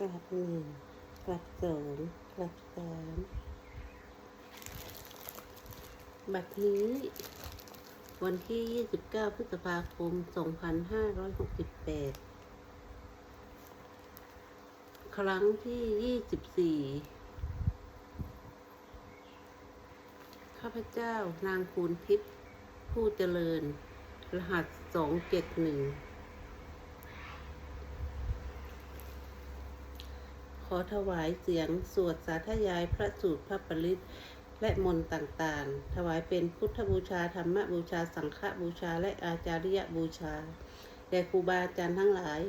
กลับหนึ่งกลับสองกลับสามบัดนี้วันที่ 29 พฤษภาคม 2568 ครั้งที่ 24 ข้าพเจ้านางคูณทิพย์ผู้เจริญ รหัส 271 ขอถวายเสียง สวดสาธยายพระสูตรพระปริตและมนต์ต่างๆ ถวายเป็นพุทธบูชา ธรรมบูชา สังฆบูชา และอาจาริยบูชา แด่ครูบาอาจารย์ทั้งหลาย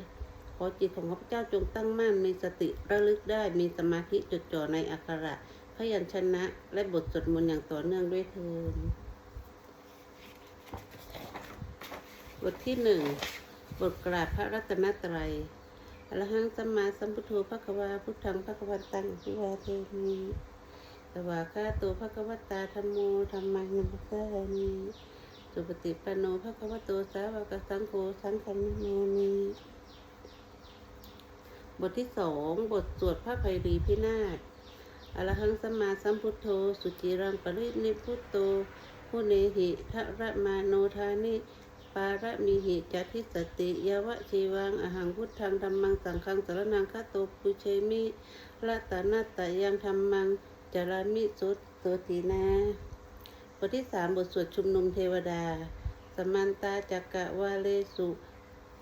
ขอจิตของข้าพเจ้าจงตั้งมั่น มีสติระลึกได้ มีสมาธิจดจ่อในอักขระพยัญชนะ และบทสวดมนต์อย่างต่อเนื่องด้วยเถิดบทที่หนึ่งบทกราบพระรัตนตรัย อรหังสัมมาสัมพุทโธภควาพุทธังภควันตังพิวาเทมิสวากาโตภควตาธรรมโมธรรมังนัมสสามิสุปฏิปันโนภควโตสาวกสังโฆสังฆัมโมมิบทที่สองบทสวดพระไพรีพินาศอรหังสัมมาสัมพุทโธ สุจิรังปรินิพพุตโตผู้เนหิทะระมาโนทานิ ปารมีหิจัติสติยาวะชีวังอหังพุทธังธรรมังสังฆังสารนังคาโตปุเชมิละตานาตายังธรรมังจารามิสุตโตตินาบทที่สามบทสวดชุมนุมเทวดา สมันตาจักกะวาเลสุ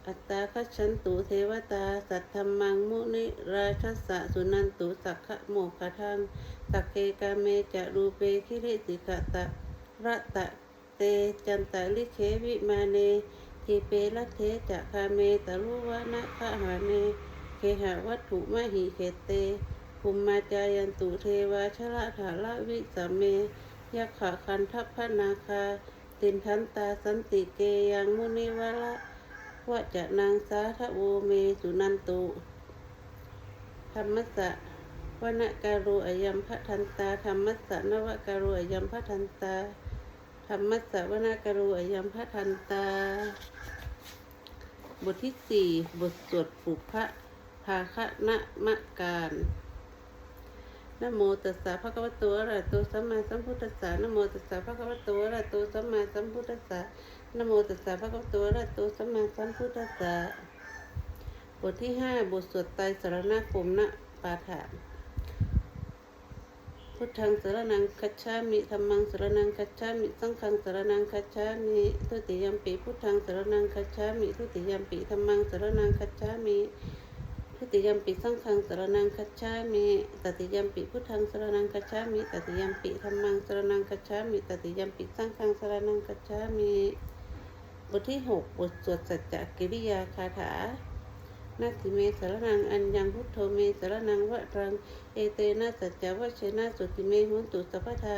อัตตาคัจฉันตุเทวตา สัทธรรมังมุนิราชสะสุนันตุสักขะโมกขทังสักเคกาเมจะรูเปคิริสิกะตะระตะ เต จันตาลิเควิมาเนทีเปรัเทจะคาเมตรุวะนะคะหาเนเคหะวัตถุมหิเขเตภูมิมาจายันตุเทวาชละถาละวิสเมยักขะคันทัพพนาคา ตินทันตาสันติเกยังมุนิวะละวะจะนางสาทะโวเมสุนันตุธรรมสะวะนะการุอยัมพะทันตาธรรมสะนวะการุอยัมพะทันตา ธรรมสสวนากรุอายัมพระทันตา บทที่สี่บทสวดปุพะภาคะนะมะการนโมตัสสะภะคะวะโตอะระหะโตสัมมาสัมพุทธัสสะนโมตัสสะภะคะวะโตอะระหะโตสัมมาสัมพุทธัสสะนโมตัสสะภะคะวะโตอะระหะโตสัมมาสัมพุทธัสสะบทที่ห้าบทสวดไตรสรณคมนะปาฐาน พุทธังสารนังคัจฉามิธรรมังสารนังคัจฉามิสังฆังสารนังคัจฉามิทุติยมปิพุทธังสารนังคัจฉามิทุติยมปิธรรมังสารนังคัจฉามิทุติยมปิสังฆังสารนังคัจฉามิตติยมปิพุทธังสารนังคัจฉามิตติยมปิธรรมังสารนังคัจฉามิตติยมปิสังฆังสารนังคัจฉามิบทที่หกบทสวดสัจจกิริยาคาถา นาทิเมสารนังอัญญังพุทโธเมสารนังวะรัง เอเตนะสัจจวัชเชนะสุติเมหุนตุสัพพทา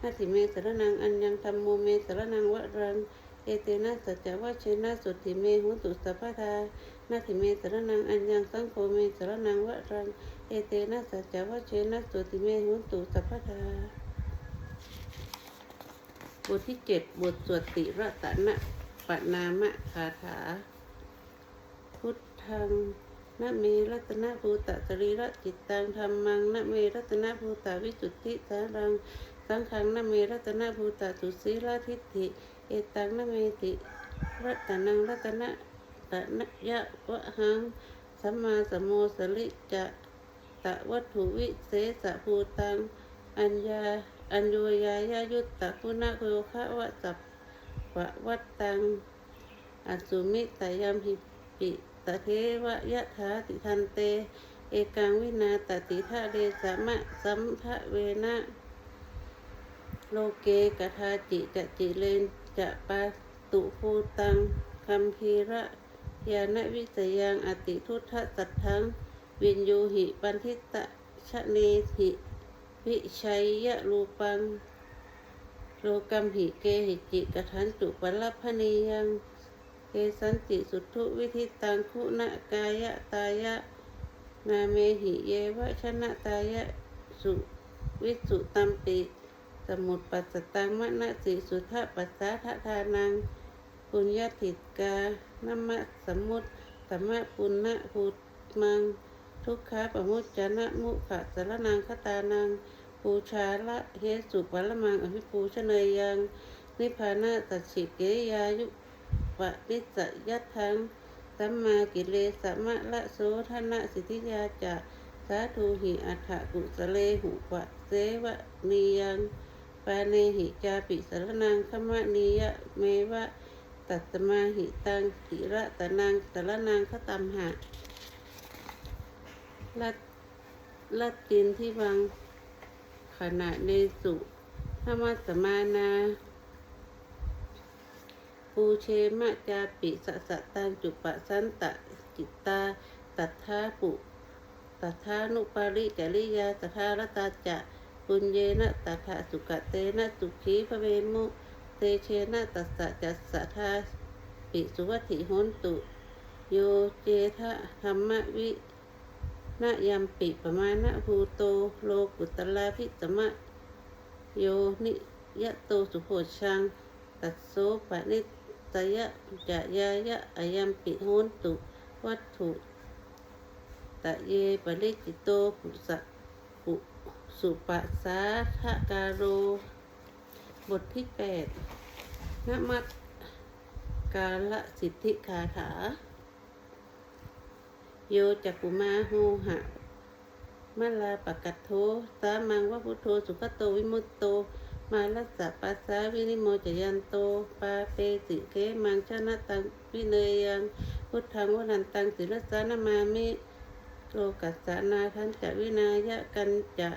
นาทิเมสารนังอัญญังธรรมโมเมสารนังวะรัง เอเตนะสัจจวัชเชนะสุติเมหุนตุสัพพทานาทิเมสารนังอัญญังสังโฆเมสารนังวะรัง เอเตนะสัจจวัชเชนะสุติเมหุนตุสัพพทาบทที่เจ็ดบทสวดติระตนะปะนามะคาถา ทังนะเมรัตนภูตะสรีระจิตตังธรรมังนะเมรัตนภูตะวิสุทธิสารัง สังฆังนะเมรัตนภูตะสุสีลทิฏฐิ เอตังนะเมติรัตนังรัตนะตะนะยะวะหังสัมมาสัมโมสลิจะตะวัตถุวิเศษภูตัง อัญญาอัญโยยายายุตตะคุณะโยคะวะสัพวะวัตตังอสุมิตยามหิปิ ตเทวะยะถาติทันเต เอกังวินาตติทะเดสะมะสัมภะเวนะ โลเกกทาจิจะจิเลนจะปาตุภูตังคัมพีระยานวิสยังอติทุทธสัทธัง วินยูหิปันทิตะชะเนหิวิชัยยะรูปัง โลกัมหิเกหิจิกทันตุปัลลพณียัง สันติสุทุวิธิตังคุณกายะตายะนาเมหิเยวะชนะตายะสุวิสุตัมปิ สมุตปัสตังมะนะสิสุทธปัสสะทะทานังปุญญาติกานมะสมมุตสมะปุณณะภูมัง ทุกขาปะมุจจนะมุขะสารนังคตานังปูชาละเฮสุปัลมังอภิปูชเนยยัง นิพพานาตัดฉิเกยายุ ปะนิสยัตทังสัมมากิเลสมะละโสธนะสิทธิยาจะสาธุหิอัฏฐกุสเลหุปะเสวะนียังปาเนหิจาปิสารนังขมะนียะเมวะตัตมาหิตังติระตะนังสารนังขตัมหะลัดลัดตินที่วังขณะในสุธรรมสมานา ปูเชมะจาปิสะสะตังจุปะสันตะจิตตา ตัทธาปุตัทธานุปาริจริยาตัทธารตาจะปุญเยนะตัทธาสุกะเตนะสุขีพระเวมุเตเชนะตัสสะจัสสะทาปิสุวัติโหนตุ โยเจทะธรรมวินะยัมปิปมาณะภูโตโลกุตลาภิตมะ โยนิยะโตสุโพชัง ตัสโสปะนิต ยะจะยายะอายัมปิโหนตุ วัตถุ ตะเยปริจิโตปุสะปุสุปัสสาทะการโร บทที่แปดนมัตกาลสิทธิคาถา โยจักุมาโหหะมะลาปะกัตโทสามังวะพุทโธสุขโตวิมุตโต มาลัสสะปัสสาวินิโมจยันโตปาเปติเกมังชนะตังวิเนยังพุทธังวรันตังศิรสานามามิโลกัสสานาทันจะวินายะกันจะ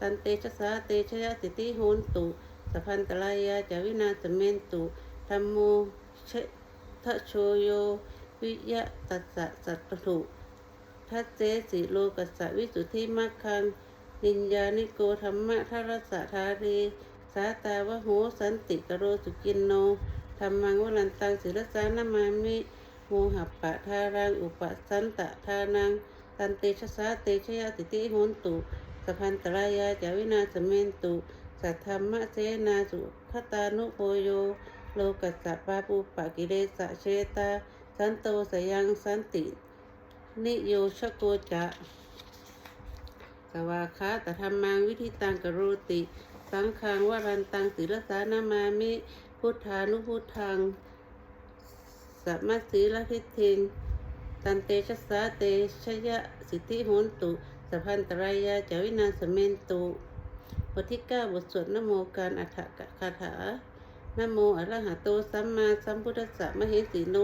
ตันเตชะสาเตชะยะสิทธิโหนตุสัพพันตรายาจะวินาสเมนตุธรรมโมเชทะโชโยวิยะตัสสะสัตถุทัตเจสิโลกัสสะวิสุทธิมัคคังนิญญานิโกธรรมะทรสะทารี สาตาวะโหสันติกโรสุกินโนธรรมังวรันตังศิรสานามามิโมหัปปะทารังอุปสันตะทานังตันเตชะสาเตชยะติติโหนตุสพันตรายาจาวินาสเมนตุ สัทธรรมะเสนาสุขตานุโพโย โลกัสสะปาปุปะกิเลสะเชตา สันโตสยังสันติ นิโยชโกจะสวาคาตธรรมังวิธิตังกโรติ สังขังวรันตังศิรสานามามิพุทธานุพุทธังสัมมาสีลทิเทงตันเตชะสาเตชยะสิทธิโหนตุสัพพันตรายาจาวินาสเมนตุบทที่เก้าบทสวดนโมการอัฏฐกคาถานโมอระหะโตสัมมาสัมพุทธัสสะมเหสีโน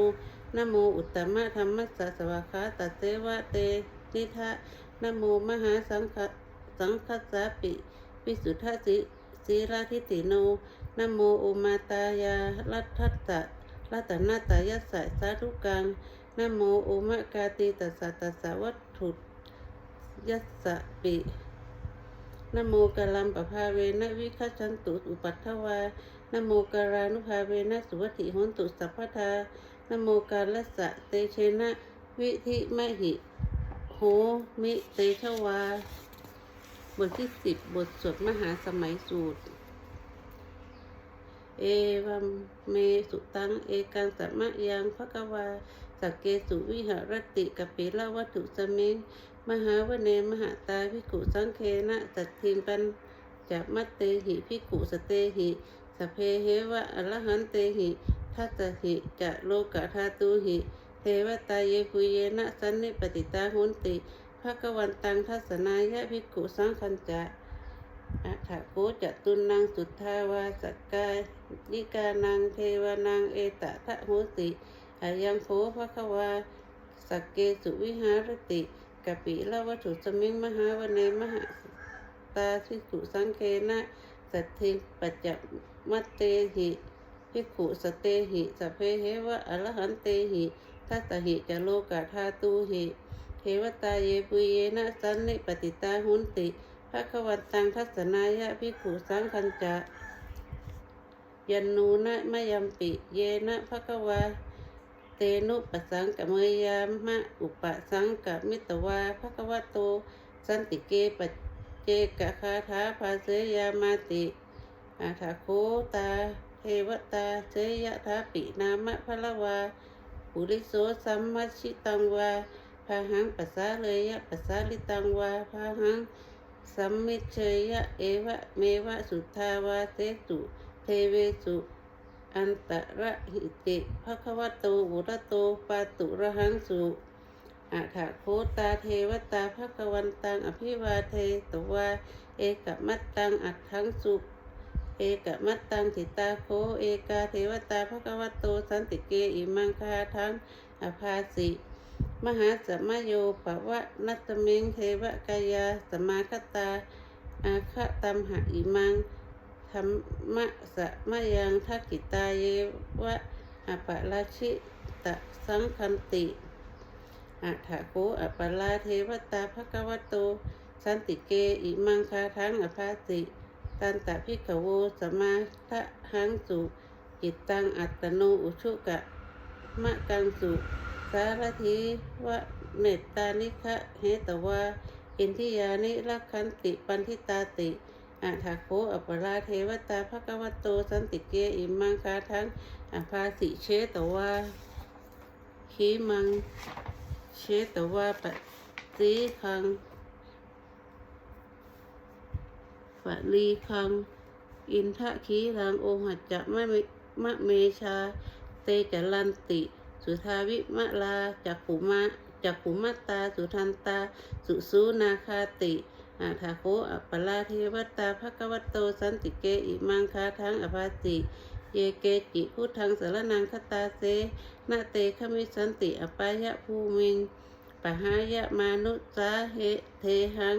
นโมอุตตมะธรรมัสสะสวากขาตัเสวะเตนิทะนโมมหาสังฆสังคัสสะปิ วิสุทธสิสีราทิติโนนโมโอมาตายาลัทธัสสะรัตนาตายัสสะสาธุกังนโมโอมะกาติตัสสะตัสสะวัตถุยัสสะปินโมกาลัมปภาเวนะวิคัชันตุอุปัฏฐวานโมการานุภาเวนะสุวัติหนตุสัพพทานโมกาลัสสะเตเชนะ วิธิมหิโหมิเตชวา บทที่สิบบทสวดมหาสมัยสูตร เอวัมเมสุตัง เอกังสัมมะยังภะกวาสักเกสุวิหรติกปิละวัตถุสมิงมหาวเนมหาตาพิกุสังเคนะสัตทิมปันจะมัตเตหิพิกุสเตหิสเพเหวะอรหันเตหิทัตตหิจะโลกะธาตุหิ เทวตาเยปุเยนะสันนิปติตาหุนติ ภะกวันตังทัศนายะพิกุสังคันจะอัฏฐโกจะตุนังสุทธาวาสกกายนิกานังเทวานังเอตะทะโหติอายังโภภะควาสักเกสุวิหารติกปิละวัตถุสมิงมหาวเนมหาตาทิสุสังเคนะสัตถิปัจจมัตเตหิพิกขุสเตหิสพเพเหวะอรหันเตหิทัตตหิจะโลกาธาตุหิ เทวตาเยปุเยนะสันนิปติตาหุนติภะคะวันตังทัศนายะพิกขุสังคันจะยันนูนะมะยัมปิเยนะภะคะวาเตนุปสังกะเมยามะอุปสังกะมิตวาภควะโต สันติเกปเจกะคาถาภาเสยามาติอาถาโคตาเทวตาเสยะทาปินามะพะละวาปุริโสสัมมัชิตังวาาหังปัสสาเลยะปัสสาลิตังวาพาหังสัมมิเชยยะเอวะเมวะสุทาวาเตสุเทเวสุอันตระหิติภควโตอุระโตปาตุระหังสุอัฏฐโคตาเทวตาภะควันตังอภิวาเทตวาเอกมัตตังอัตถังสุเอกมัตตังจิตาโคเอกาเทวตาภควโตสันติเกอิมังคาทังอภาสิ มหาสัมมโยปะวะนัตตมิงเทวกายาสมาคตา อาคตัมหะอิมังธรรมะสะมะยังทักกิตาเยวะอปะราชิตะสังคันติอัฏฐโกอปะลาเทวตาภควโต สันติเกอิมังคาทังอภาสิตันตะพิกโวสมาทะหังสุจิตตังอัตโนอุชุกะมะกังสุ สารธีวะเมตตานิคะเหตวาอินทิยานิรักขันติปันทิตาติอัฏฐโคอปราเทวตาภควโตสันติเกอิมังคาทั้งอภาสิเชตวาขีมังเชตวาปติคังปลีคัง อินทะขีรังโอหัจจะมะเมมะเมชา เตจลันติ สุทาวิมะลาจักขุมะจักขุมัตตา สุทันตา สุสูนาคาติอาทาโคอัปปลาเทวตาภควโต สันติเกอิมังคาทังอภาติเยเกจิพุทธังสารนังคตาเสนาเตขมิสันติอปายะภูมิงปหายะมานุสาเหเทหัง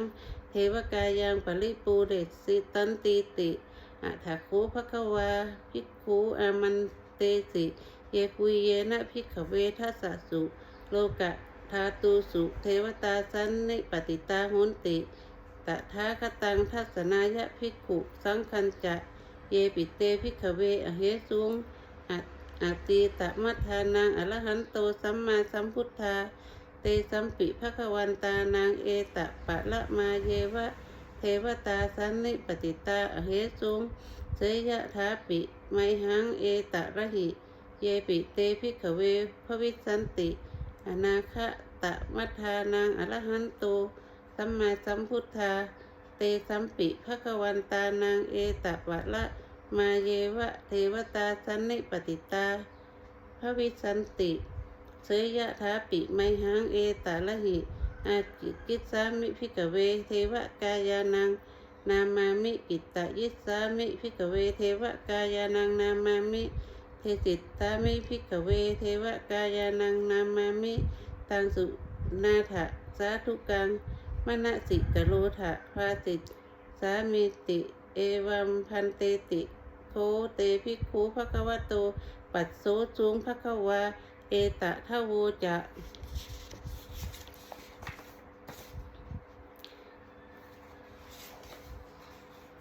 เทวกายังปริปูเดสิตันติติอัฏฐคูภควาภิกขุอามันเตสิ เยคุยเยนะพิกเวทัสสุ โลกะทาตูสุ เทวตาสันนิปติตาหุนติ ตถาคตังทัศนายะภิกขุสังคัญจะ เยปิเตพิกเวอเหสุงอะอาตีตะมัทานังอรหันโตสัมมาสัมพุทธา เตสัมปิภควันตานางเอตะปะละมาเยวะ เทวตาสันนิปติตาอเหสุงเสยะทาปิไมหังเอตะระหิ เยปิเตพิกขเวพระวิสันติอนาคะตะมัทานังอรหันโตสัมมาสัมพุทธา เตสัมปิภควันตานางเอตะปะละ มาเยวะเทวตาสันนิปติตาพระวิสันติเสยยะทาปิไมหังเอตะละหิ อาจิกิสามิพิกเว เทวกายานังนามามิกิตตยิสามิพิกเว เทวกายานังนามามิ เทจิตตามิพิกเวเทวกายานังนามามิตังสุนาถะสาธุกังมณสิกโลถะภาสิตสามิติ เอวัมพันเตติโคเตภิกขุภควโต ปัสโสจุงภควา เอตะทะโวจะ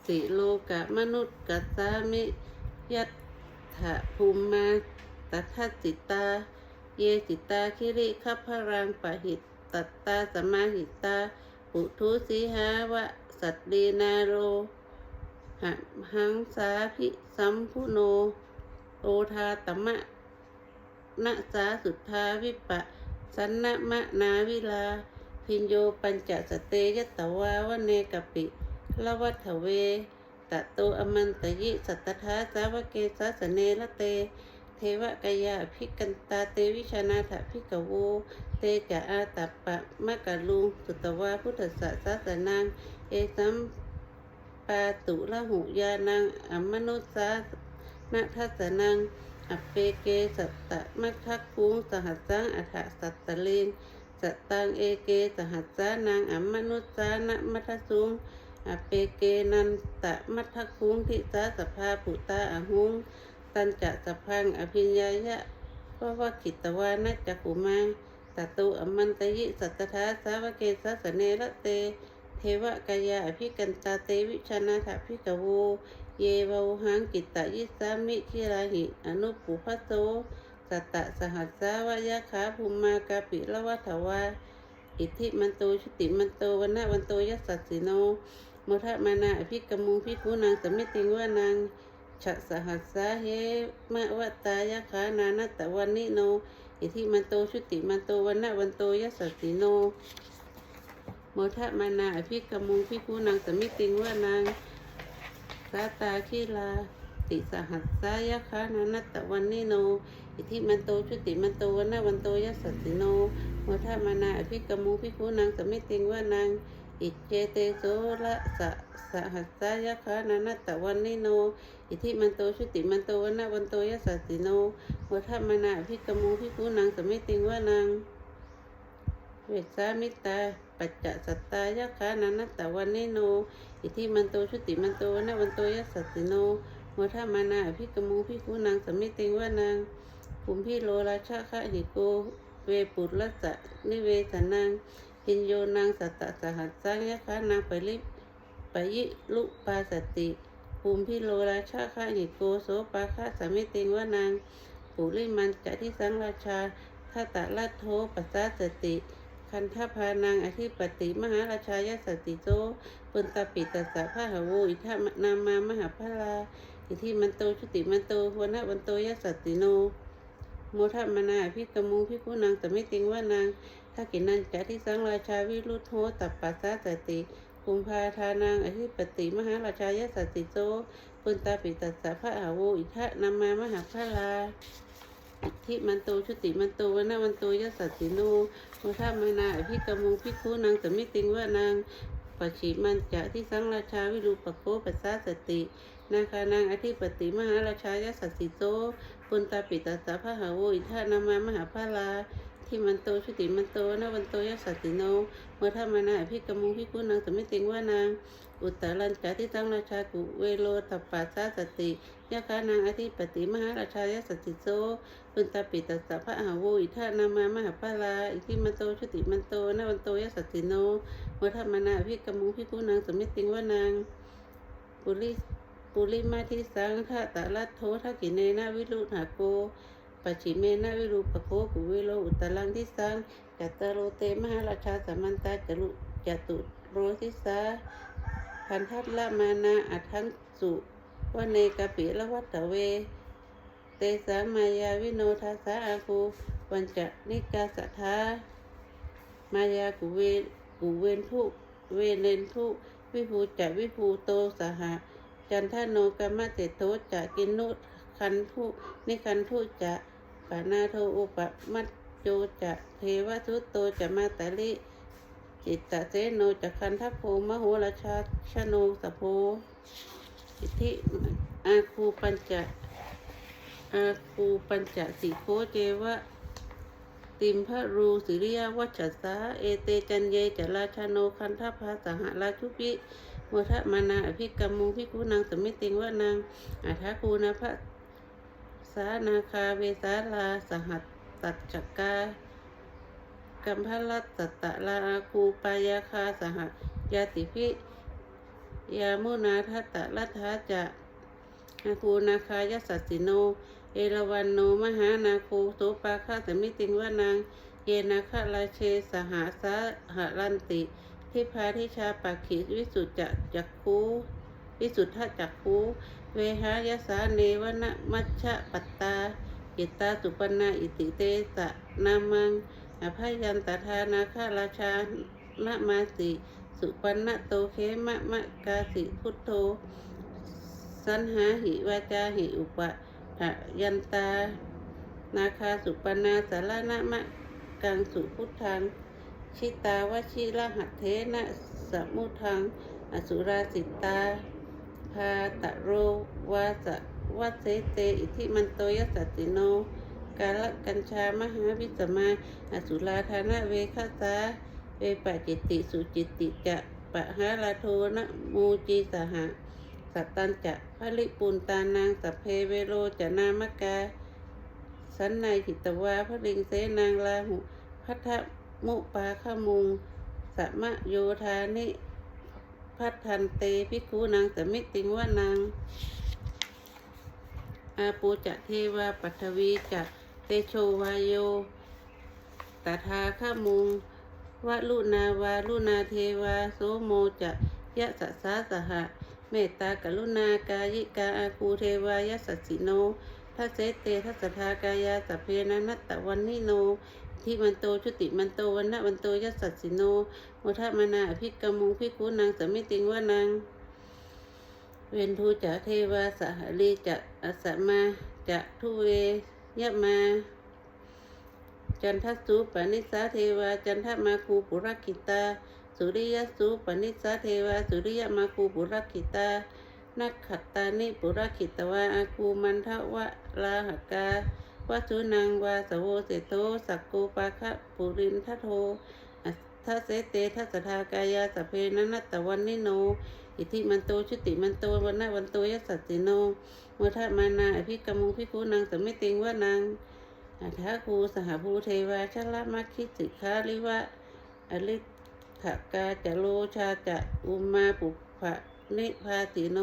สิโลกะมนุษย์กัสสามิยัต ถะภูมิมาตัทจิตตาเยจิตตาคิริคัพพรังปะหิต ตัตตาสมาหิตา ปุทุสีหาวะ สัตดีนาโรหหังสาภิสัมพุโน โอทาตมะนะสาสุทธาวิปะ สันนะมะนาวิลา พินโยปัญจสเตยตวาวะเนกปิละวัฏเว ตะโตอมันตยิสัตถาสาวเกสาสเนละเต เทวกายาภิกันตาเตวิชนาถภิกโวเตจะอาตัปปะมะกะลุงสุตวาพุทธสสะสนังเอสัมปาตุละหุยานังอมนุสานาทัสนังอปเปเกสัตตะมัคคักคุงสหัสสังอัฏฐสัตตะเลนสตังเอเกสหัสสานังอมมนุสานะมัทสุง อเปเกนันตะมัทคุงทิสาสภาปุตาอหุงตันจะสะพังอภิญญายะเพราะว่ากิตวานะจักุมาตตุอมันตยิสัตถาสาวเกสสเนระเต เทวกายาอภิกันตาเตวิชนาถพิกโวเยวาหังกิตตยิสามิคิราหิอนุปุพโตสัตตะสหัสสาวยะขาภูมากาปิละวัฏวาอิทธิมันโตชุติมันโตวันนวันโตยัสสสสิโน โมทะมานาอภิกมุงพิคูนางสมิติงวานางฉะสหัสสาเฮมะวะตายะขานานตะวันนิโน อิทิมันโตชุติมันโตวันนะวันโตยัสสติโน โมทะมานาอภิกมุงพิคูนางสมิติงว่านางสาตาคีลาติสหัสสายคานานัตะวันนิโน อิทิมันโตชุติมันโตวันนะวันโตยัสสติโนโมทะมานาอภิกมุงพิคูนางสมิติงว่านาง อิเจเตโสละสะสหัสสายคานานัตตะวันนิโน อิทิมันโตชุติมันโตวันนะวันโตยัสสติโนโมทะมนาอภิกมุงพิคูนางสมิติงวานางเวสามิตาปัจจสัตตายะคานันตตะวันนิโน อิทิมันโตชุติมันโตวนะวันโตยัสสติโนโมทามนาอภิกมุพิคุนางสมิติงวานางภูมิพิโลราชาคะหิโก เวปุรัสสะนิเวสนาง หินโยนางสัตตสหัสสังยะคานางไปลิปยิลุปาสติ ภูมิพิโลราชาคะหิโกโสปาคะสมมิติงว่านางปุริมันจะที่สังราชาทาตะลัทโทปัสสาสติ คันทพานังอธิปติ มหาราชายสติโตปุนตปิตัสสะพะหาวูอิทะนามามหาพลาอิทิมันโตชุติมันโตวนะวันโตยสติโน โมทะมนาพิกมุงพิกุนางแต่ไม่ติงว่านาง ถ้ากินนั่นจะที่สังราชาวิรุธโหตัปปัสสะสติกุมภาทานังอธิปติมหาราชายสติโตปุนตาปิตัสสะพระหาวูอิทะนามามหาพระลาอิทธิมันโตชุติมันโตวันนะวันโตยัสสตินโมทามานาอภิกมุงพิคูนางสมิติงว่านางปัจฉิมันจะที่สังราชาวิรูปโคปัสสาสติ นาคานางอธิปติมหาราชายสสติโตปุนตาปิตัสสะพระหาโวอิทานามามหาพาลา ที่มันโตชุติมันโตนะวันโตยัสสติโนเมื่อทามานาอภิกมุงพิคูนางสมิติงว่านางอุตตรัญจะที่สังราชากุเวโลตัปปัสสาสติยะคานางอธิปติมหาราชายัสติโตปุณตาปิตัสสะพระอาโวอิทานามามหาปาลาอิทิมันโตชุติมันโตนาวันโตยสสติโนวัฒมนาพิกมุงพิกุนางสมิติงว่านางปุริปุริมาทิสังทะตะลัทโททะกิเนนาวิรุหาโก ปัจฉิเมนาวิรูปโคกุวิโลอุตลังทิสังจัตตโรเตมหาราชาสัมมันตาจรุจตุโรทิสาพันทัตละมานาอัทังสุวเนกปิละวัตเว เตสามายาวิโนทัสสะอาภูปัญจนิกาสัทธามายากุเวกุเวนทุเวเนนทุวิภูจะวิภูโตสหะจันทโนกรรมเตโตจะกินนุคันทุนิคันทุจะ ปานาโทอุปมัจโจจะเทวทุตโตจะมาตาลิจิตตะเสโนจะคันทัพโพมโหราชาชโนสโพอิทิอาคูปัญจะอาคูปัญจะสิโคเจวะติมพระรูสิริยวัชสาเอเตจันเยจะราชาโนคันทภาสหราชุปิโมทะมานาอภิกรรมุงพิกุนางสมิติงว่านางอาทาคูนาพระ สานาคาเวสาลาสหัสตัดจักกากัมพลัตตตะลาคูปายาคาสหยาติพิยามุนาทัตตะรัฐาจะนาคูนาคายสัสิโน เอราวันโนมหานาคูโสปาคาสมิติงวานางเยนาคาราเชสหาสาหารันติ ทิพาทิชาปักขิวิสุทธจักจักคูวิสุทธจักคู เวหายสาเนวนะมัชฌะปัตตาอิตาสุปนาอิติเตสะนามังอภัยยันตทานาคาราชานะมาสิสุปันนะโตเคมะมะกาสิพุทโธ สันหาหิวาจาหิอุปะหะยันตา นาคาสุปนาสารณะมะกังสุพุทธัง ชิตาวชิระหัตเทนะสมุทัง อสุราสิตา พาตะโรวาสะวัเสเต อิทิมันโตยสัตติโน กาลกัญชามหาวิสมาอสุราธานะเวคาสาเวปจิติสุจิติจะปะหาลาโทนะมูจีสหะสัตตัญจะพระลิปุนตานางสัพเพเวโรจะนามกา สันในหิตวาพระลิงเสนางลาหุพัทธมุปาขมุงสัมโยธานิ พัดทันเตพิคูนางสมิติงว่านางอาปูจะเทวาปัทวีจะเตโชวายโยตถาขมุงวะลุนาวาลุนาเทวาโสโมจะยะสะสาสหะ เมตตากรุณากายิกาอาคูเทวายสสสิโนทัสเสเตทัสสทากายาสัพเพนะนัตตะวันนิโน ที่มันโตชุติมันโตวันนะวันโตยัสสัสสิโนโมทะมานาอภิกมุงพิกุนางสมิติงว่านางเวนทูจะเทวาสหลีจะอสมาจะทุเวยะมา จันทสุปนิสาเทวา จันทมาคูปุรกิตา สุริยสุปนิสาเทวา สุริยมาคูปุรกิตา นักขัตตานิปุรคิตวาอาคูมันทวะลาหกา วะสุนังวาสโวเสโตสักโกปาคะปุรินทโททัสเสเตทัสสทากายาสเพนันตตวันนิโน อิทิมันโตชุติมันโตวันนะวันโตยัสสติโนโมทะมานาอภิกรมุงพิคูนางสมิติงว่านางอัฏฐาคูสหภูเทวาชละมัคคิสิกขาลิวะอลิขกาจะโลชาจะอุมาปุพะนิพาติโน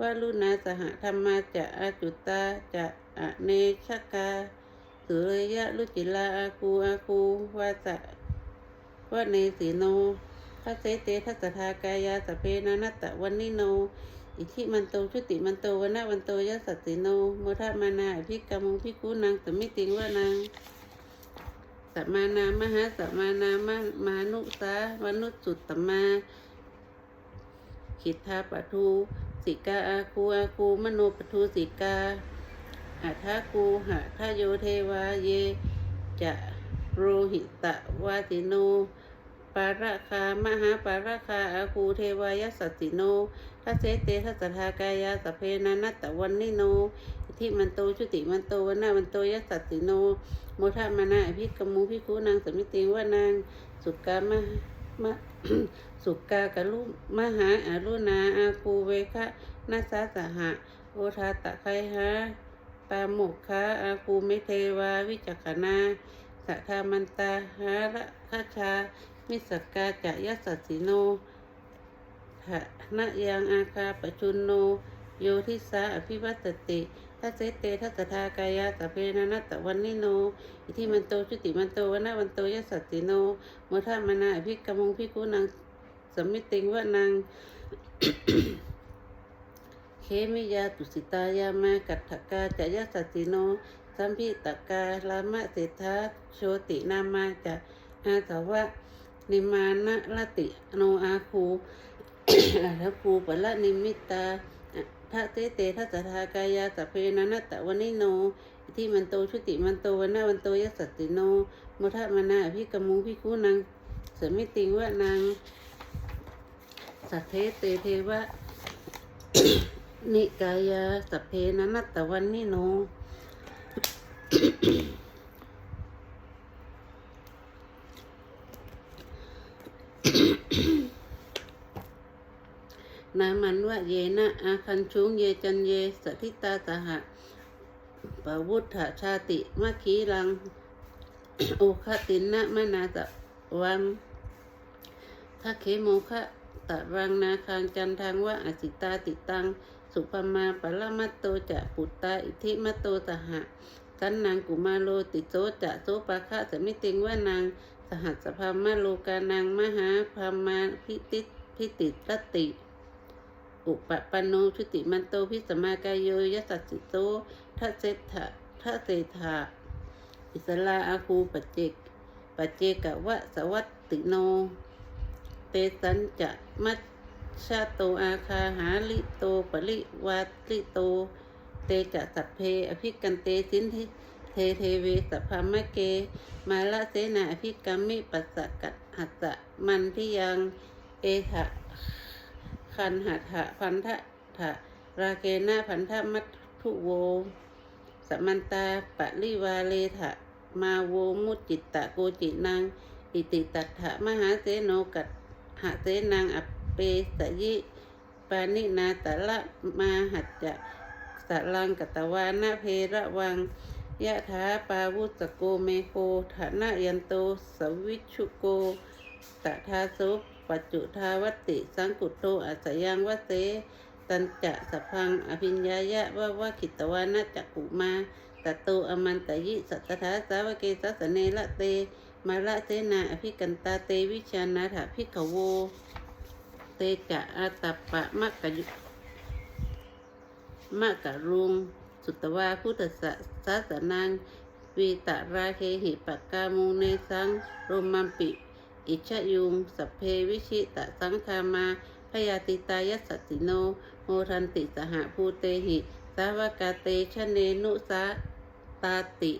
วาลุนาสหธรรมาจะอาจุตตาจะอเนชกาสุริยะลุจิลาอาคูอาคูวาจะวะเนสีโนทัสเสเตทัสทากายาสเพนะนัตตะวันนิโน อิทิมันโตชุติมันโตวันนะวันโตยัสสติโนโมทะมานาอภิกรรมุงพิกุนางสมิติงว่านางสัมมานามหาสัมมานามมานุสาวนุสสุตตมาขิทธาปทู สิกาอาคูอาคูมโนปทูสิกาอัทาคูหะทาโยเทวาเย จะโรหิตะวาติโน ปาราคามหาปาราคาอาคูเทวายสัสสิโนทัสเสเตทัสทากายาสเพนันัตตะวันนิโนทิมันโตชุติมันโตวันนาวันโตยัสสัสสิโน โมทะมานาอภิกมุพิคุนางสมิติวานางสุกามะ มะสุกากะลุมหาอารุณาอาคูเวคะนัสสะสหะโอทาตะไคหาปาโมกคะอาคูเมเทวาวิจักนาสัทธามันตาหาระคชา มิสกกาจะยัสสสิโนทะนะยังอาคาปชุนโน โยทิสาอภิวัตติ ทัสเตทัสทากายาสพเพนะนัตตะวันนิโน อิทิมันโตชุติมันโตวันนะวันโตยสสติโนโมทะมนาอภิกรมุงพิกุนางสมิติงวะนางเคมิยาตุสิตายามากัตถกาจะยสสติโนสัมพิตกาลามะเศรษฐาโชตินามาจะอาสวะนิมานะลติโนอาคูอาคูปะละนิมิตา ทะเตเตทัสทากายาสัพเพนันตะวันิโนอิทิมันโตชุติมันโตวันนาวันโตยัสสติโนโมทะมานาอภิกมุงพิคูนังสมิติงวะนางสัทเทเตเทวะนิกายาสัพเพนันตะวันนิโน นามันวะเยนะอาคันชุงเยจันเยสทิตาสหะปวุฒชาติมะคีรังโอคตินนะมะนาตะวันทักเขโมคะตะรังนาคังจันทังวะอสิตาติตัง สุปมาปะละมัตโตจะปุตตาอิทิมัตโตสหะสันนางกุมาโลติโสจะโสปะคะสมิติงว่านางสหัสสภามะโลกานางมหาพามาพิติพิติตติ อุปปันโนชุติมันโตพิสมากายโยยัสสิโตทัเสถะทัเสถะอิสลาอาคูปเจกปเจกะวะสวัตติโน เตสันจะมัชชาโตอาคาหาลิโตปริวาลิโต เตจะสัพเพอภิกันเตสินทิเทเทเวสัพพามะเก มาละเสนาอภิกรรมิปัสสะกัดหัสสะมันที่ยัง เอหะ คันหัตถะพันธะถะราเกนะพันธะมัตถุโว สมันตาปะริวาเลถะมาโวมุจิตตะโกจินังอิติตัตถะมหาเสโนกัตหะเสนังอเปสยิปานินาตะละมาหัจจะสะลังกตวานะเพระวังยะถาปาวุสโกเมโคฐานะยันโตสวิชุโกตถาโส ปัจจุทาวติ สังกุตโตอัสยังวเส ตันจะสพพัง อภิญญายะวะวะขิตวานะจักกุมาตโตอมันตยิ สัตถาสาวเกสัสเนละเต มาละเสนาอภิกันตาเตวิชานาถาภิกขโว เตจะอาตัปปะมะกะยุมะกะรุง สุตวาพุทธสสาสนังวีตะราเคหิปักกามูเนสังโรมัมปิ อิชยุงสัพเพวิชิตะสังคามาพยาติตายัสสติโนโมทันติสหภูเตหิ สาวกาเตชะเนนุสาตาติ